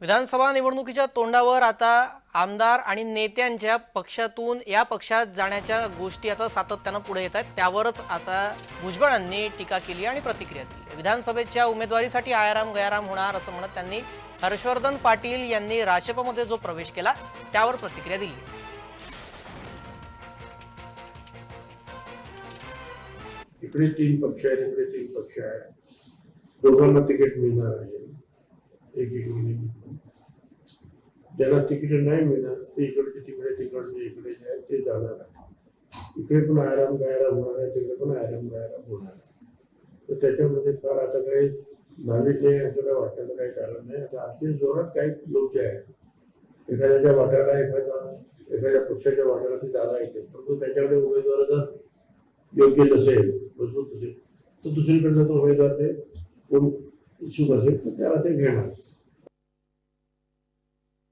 विधानसभा निवडणुकीच्या तोंडावर आता आमदार आणि नेत्यांच्या पक्षातून या पक्षात जाण्याच्या गोष्टी आता सातत्यानं पुढे येत आहेत. त्यावरच आता भुजबळांनी टीका केली आणि प्रतिक्रिया दिली. विधानसभेच्या उमेदवारीसाठी आयाराम गयाराम होणार असं म्हणत त्यांनी हर्षवर्धन पाटील यांनी राजपमध्ये जो प्रवेश केला त्यावर प्रतिक्रिया दिली. इकडे तीन पक्ष आहेत इकडे तीन पक्ष आहेत. दोघांना तिकीट मिळणार आहे. एक एक ज्यांना तिकीट नाही मिळणार ते इकडचे तिकडे तिकडचे इकडे जे आहे ते जाणार आहे. इकडे पण आराम गायराम होणार आहे तिकडे पण आराम गायराम होणार आहे. तर त्याच्यामध्ये फार आता काही नाविक नाही असं काय वाटायचं काही कारण नाही. आता आमच्या जोरात काही लोक जे आहेत एखाद्याच्या वाट्याला एखादा एखाद्या पक्षाच्या वाट्याला ती जागा येते. परंतु त्याच्याकडे उमेदवार जर योग्य नसेल मजबूत नसेल तर दुसरीकडचा तो उमेदवार ते कोण इच्छुक असेल तर त्याला ते घेणार.